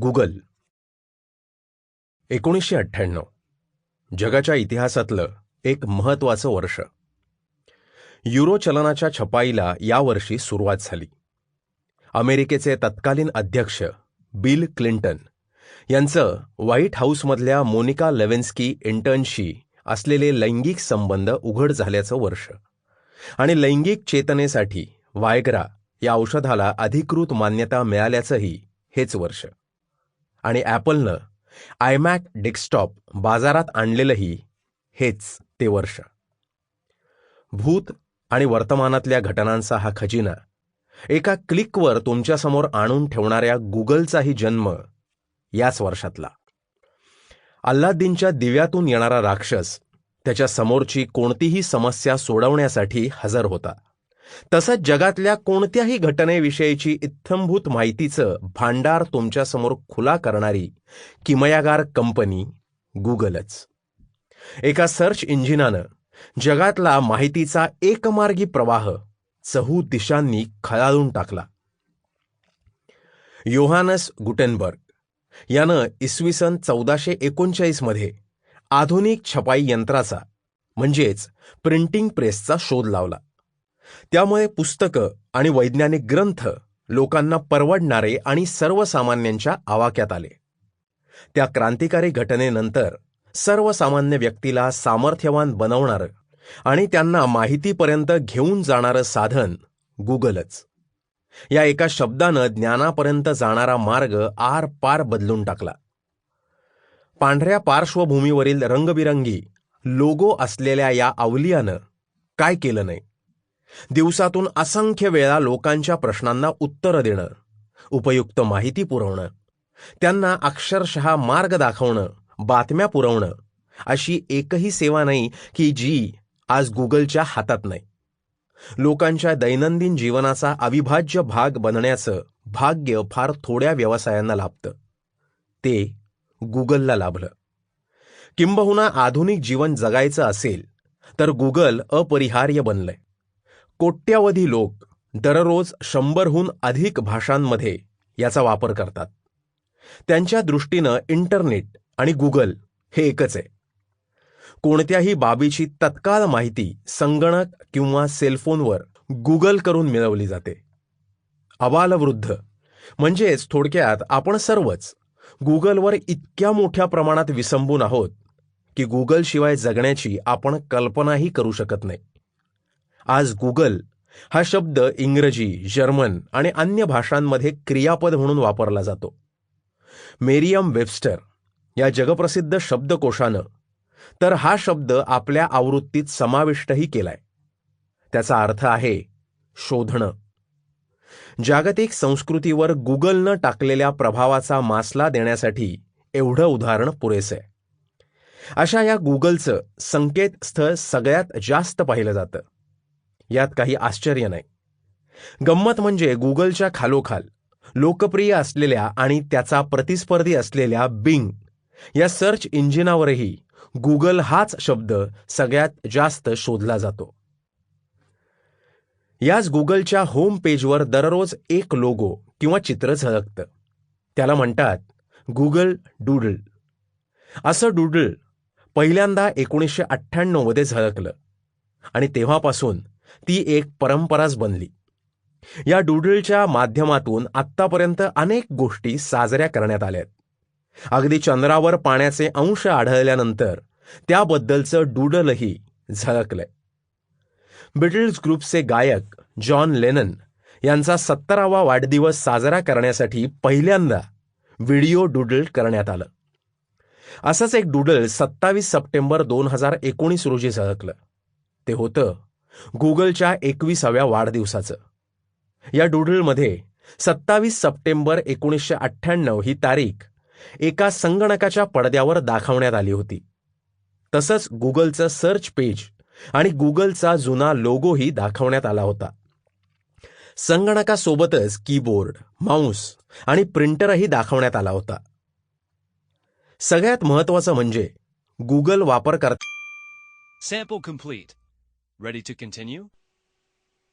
Google. एकोणीसशे अठ्ठ्याण्णव. जगाच्या इतिहासातलं एक महत्वाचं वर्ष. युरो चलनाच्या छपाईला यावर्षी सुरुवात झाली. अमेरिकेचे तत्कालीन अध्यक्ष बिल क्लिंटन यांचं व्हाईट हाऊसमधल्या मोनिका लेवेन्स्की इंटर्नशी असलेले लैंगिक संबंध उघड झाल्याचं वर्ष. आणि लैंगिक चेतनेसाठी वायग्रा या औषधाला अधिकृत मान्यता मिळाल्याचंही हेच वर्ष. आणि ॲपलनं आयमॅक डेस्कटॉप बाजारात आणलेलंही हेच ते वर्ष. भूत आणि वर्तमानातल्या घटनांचा हा खजिना एका क्लिकवर तुमच्यासमोर आणून ठेवणाऱ्या गुगलचाही जन्म याच वर्षातला. अल्लाद्दीनच्या दिव्यातून येणारा राक्षस त्याच्या समोरची कोणतीही समस्या सोडवण्यासाठी हजर होता. तसंच जगातल्या कोणत्याही घटनेविषयीची इत्थंभूत माहितीचं भांडार तुमच्यासमोर खुला करणारी किमयागार कंपनी गुगलच. एका सर्च इंजिनानं जगातला माहितीचा एकमार्गी प्रवाह चहू दिशांनी खळाळून टाकला. योहानस गुटेनबर्ग यानं इसवी सन चौदाशे एकोणचाळीसमध्ये आधुनिक छपाई यंत्राचा म्हणजेच प्रिंटिंग प्रेसचा शोध लावला. त्यामुळे पुस्तकं आणि वैज्ञानिक ग्रंथ लोकांना परवडणारे आणि सर्वसामान्यांच्या आवाक्यात आले. त्या क्रांतिकारी घटनेनंतर सर्वसामान्य व्यक्तीला सामर्थ्यवान बनवणारं आणि त्यांना माहितीपर्यंत घेऊन जाणारं साधन गुगलच. या एका शब्दानं ज्ञानापर्यंत जाणारा मार्ग आर पार बदलून टाकला. पांढऱ्या पार्श्वभूमीवरील रंगबिरंगी लोगो असलेल्या या अवलियानं काय केलं नाही? दिवसातून असंख्य वेळा लोकांच्या प्रश्नांना उत्तरं देणं उपयुक्त माहिती पुरवणं त्यांना अक्षरशः मार्ग दाखवणं बातम्या पुरवणं अशी एकही सेवा नाही की जी आज गुगलच्या हातात नाही. लोकांच्या दैनंदिन जीवनाचा अविभाज्य भाग बनण्याचं भाग्य फार थोड्या व्यवसायांना लाभतं. ते गुगलला लाभलं. किंबहुना आधुनिक जीवन जगायचं असेल तर गुगल अपरिहार्य बनलंय. कोट्यावधी लोक दररोज शंभरहून अधिक भाषांमध्ये याचा वापर करतात. त्यांच्या दृष्टीनं इंटरनेट आणि गुगल हे एकच आहे. कोणत्याही बाबीची तत्काळ माहिती संगणक किंवा सेलफोनवर गुगल करून मिळवली जाते. अबालवृद्ध म्हणजेच थोडक्यात आपण सर्वच गुगलवर इतक्या मोठ्या प्रमाणात विसंबून आहोत की गुगलशिवाय जगण्याची आपण कल्पनाही करू शकत नाही. आज गुगल हा शब्द इंग्रजी जर्मन आणि अन्य भाषांमध्ये क्रियापद म्हणून वापरला जातो. मेरियम वेबस्टर या जगप्रसिद्ध शब्दकोशानं तर हा शब्द आपल्या आवृत्तीत समाविष्टही केलाय. त्याचा अर्थ आहे शोधणं. जागतिक संस्कृतीवर गुगलनं टाकलेल्या प्रभावाचा मासला देण्यासाठी एवढं उदाहरण पुरेसं आहे. अशा या गुगलचं संकेतस्थळ सगळ्यात जास्त पाहिलं जातं. यात काही आश्चर्य नाही. गंमत म्हणजे गुगलच्या खालोखाल लोकप्रिय असलेल्या आणि त्याचा प्रतिस्पर्धी असलेल्या बिंग या सर्च इंजिनावरही गुगल हाच शब्द सगळ्यात जास्त शोधला जातो. याच गुगलच्या होम पेजवर दररोज एक लोगो किंवा चित्र झळकतं. त्याला म्हणतात गुगल डूडल. असं डूडल पहिल्यांदा एकोणीसशे अठ्ठ्याण्णवमध्ये झळकलं आणि तेव्हापासून ती एक परंपराच बनली. या डूडलच्या माध्यमातून आत्तापर्यंत अनेक गोष्टी साजऱ्या करण्यात आल्यात अगदी चंद्रावर पाण्याचे अंश आढळल्यानंतर त्याबद्दलचं डूडलही झळकलंय. बिटल्स ग्रुपचे गायक जॉन लेनन यांचा सत्तरावा वाढदिवस साजरा करण्यासाठी पहिल्यांदा व्हिडिओ डूडल करण्यात आलं. असंच एक डूडल सत्तावीस सप्टेंबर दोन हजार एकोणीस रोजी झळकलं. ते होतं गुगलच्या एकविसाव्या वाढदिवसाचं. या डुडलमध्ये सत्तावीस सप्टेंबर एकोणीसशे अठ्ठ्याण्णव ही तारीख एका संगणकाच्या पडद्यावर दाखवण्यात आली होती. तसंच गुगलचं सर्च पेज आणि गुगलचा जुना लोगोही दाखवण्यात आला होता. संगणकासोबतच कीबोर्ड माऊस आणि प्रिंटरही दाखवण्यात आला होता. सगळ्यात महत्वाचं म्हणजे गुगल वापरकर्ता sample complete. Ready to continue?